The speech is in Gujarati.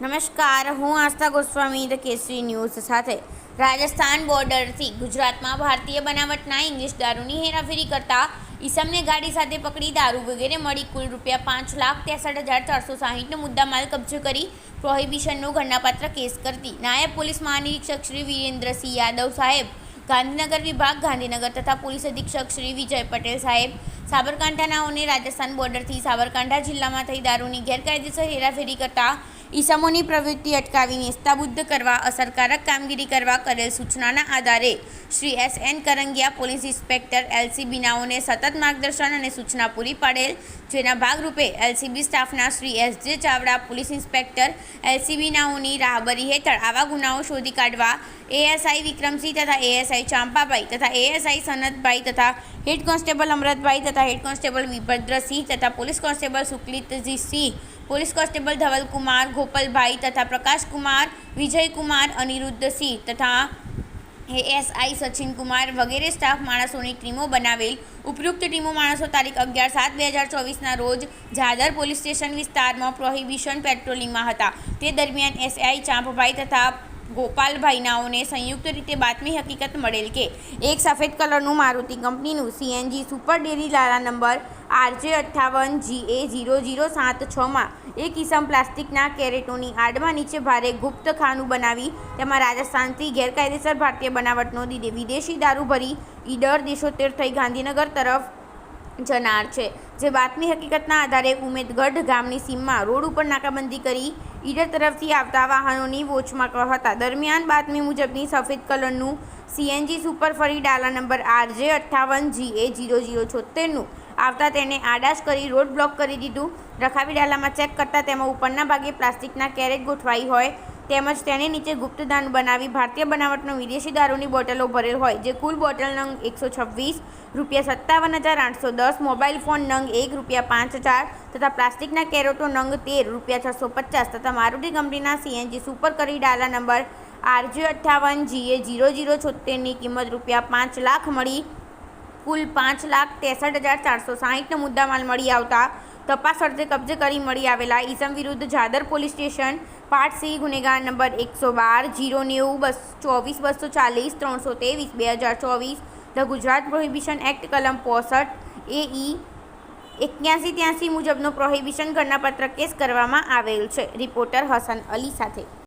નમસ્કાર, હું આસ્થા ગોસ્વામી, ધ કેસરી ન્યૂઝ સાથે. રાજસ્થાન બોર્ડરથી ગુજરાતમાં ભારતીય બનાવટના ઇંગ્લિશ દારૂની હેરાફેરી કરતા ઈસમને ગાડી સાથે પકડી દારૂ વગેરે મળી કુલ રૂપિયા પાંચ લાખ ત્રેસઠ હજાર ચારસો સાહીઠનો મુદ્દામાલ કબજે કરી પ્રોહિબિશનનો ઘરનાપાત્ર કેસ કરતી. નાયબ પોલીસ મહાનિરીક્ષક શ્રી વિરેન્દ્રસિંહ યાદવ સાહેબ, ગાંધીનગર વિભાગ, ગાંધીનગર તથા પોલીસ અધિક્ષક શ્રી વિજય પટેલ સાહેબ સાબરકાંઠાનાઓને રાજસ્થાન બોર્ડરથી સાબરકાંઠા જિલ્લામાં થઈ દારૂની ગેરકાયદેસર હેરાફેરી કરતા ઈસમોની પ્રવૃત્તિ અટકાવી નિસ્તાબુદ્ધ કરવા, અસરકારક કામગીરી કરવા કરેલ સૂચનાના આધારે Shri S N Karangiya police inspector એલસીબીનાઓને સતત માર્ગદર્શન અને સૂચના પૂરી પાડેલ, જેના ભાગરૂપે એલસીબી સ્ટાફના Shri S J Chavda, police inspector એલસીબીનાઓની રાહબરી હેઠળ આવા ગુનાઓ શોધી કાઢવા એએસઆઈ વિક્રમસિંહ તથા એએસઆઈ ચાંપાભાઈ તથા એએસઆઈ સનતભાઈ તથા હેડ કોન્સ્ટેબલ અમરતભાઈ તથા હેડ કોન્સ્ટેબલ વિભદ્રસિંહ તથા police constable Sukalitji Singh police constable Dhavalkumar Gopalbhai તથા પ્રકાશકુમાર વિજયકુમાર અનિરુદ્ધસિંહ તથા એએસઆઈ સચિનકુમાર વગેરે સ્ટાફ માણસોની ટીમો બનાવેલ. ઉપરોક્ત ટીમો માણસો તારીખ અગિયાર સાત બે હજાર ચોવીસના રોજ જાદર પોલીસ સ્ટેશન વિસ્તારમાં પ્રોહિબિશન પેટ્રોલિંગમાં હતા. તે દરમિયાન એસઆઈ ચાંપભાઈ તથા ગોપાલભાઈ નાઓને સંયુક્ત રીતે બાતમી હકીકત મળેલ કે એક સફેદ કલરનું મારુતિ કંપનીનું સીએનજી સુપર ડેરી લારા નંબર આરજે અઠ્ઠાવન જી એ જીરો જીરો સાત છમાં એક કિસમ પ્લાસ્ટિકના કેરેટોની આડમાં નીચે ભારે ગુપ્ત ખાનું બનાવી તેમાં રાજસ્થાનથી ગેરકાયદેસર ભારતીય બનાવટનો દી- વિદેશી દારૂ ભરી ઈડર દેશોતેર થઈ ગાંધીનગર તરફ જનાર છે. જે બાતમી હકીકતના આધારે ઉમેદગઢ ગામની સીમમાં રોડ ઉપર નાકાબંધી કરી ઈડર તરફથી આવતા વાહનોની વોચમાં હતા. દરમિયાન બાતમી મુજબની સફેદ કલરનું સીએનજી સુપર ફરી ડાલા નંબર આરજે અઠ્ઠાવન જી એ જીરો જીરો છોતેરનું આવતા તેને આડાશ કરી રોડ બ્લોક કરી દીધું. રખાવી ડાલામાં ચેક કરતાં તેમાં ઉપરના ભાગે પ્લાસ્ટિકના કેરેટ ગોઠવાઈ હોય તેમજ તેની નીચે ગુપ્તદાન બનાવી ભારતીય બનાવટનો વિદેશી દારૂની બોટલો ભરેલ હોય, જે કુલ બોટલ નંગ એકસો છવ્વીસ રૂપિયા સત્તાવન હજાર આઠસો દસ, મોબાઈલ ફોન નંગ એક રૂપિયા પાંચ હજાર તથા પ્લાસ્ટિકના કેરેટો નંગ તેર રૂપિયા છસો પચાસ તથા મારુતિ કંપનીના સીએનજી સુપર કરી ડાલા નંબર આરજી અઠ્ઠાવન જીએ જીરો જીરો છોતેરની કિંમત રૂપિયા પાંચ લાખ મળી, કુલ પાંચ લાખ ત્રેસઠ હજાર ચારસો સાહીઠનો મુદ્દામાલ મળી આવતા તપાસ અર્થે કબજે કરી મળી આવેલા ઈસમ વિરુદ્ધ Jadar police station part C ગુનેગાર નંબર એકસો બાર, જીરો નેવું, બસ ચોવીસ, બસો ચાલીસ, ત્રણસો ત્રેવીસ, બે હજાર ચોવીસ, ધ ગુજરાત પ્રોહિબિશન એક્ટ, કલમ પોસઠ એ ઈ એક્યાસી ત્યાંસી મુજબનો પ્રોહિબિશન ઘટનાપત્ર કેસ કરવામાં આવેલ છે. રિપોર્ટર હસન અલી સાથે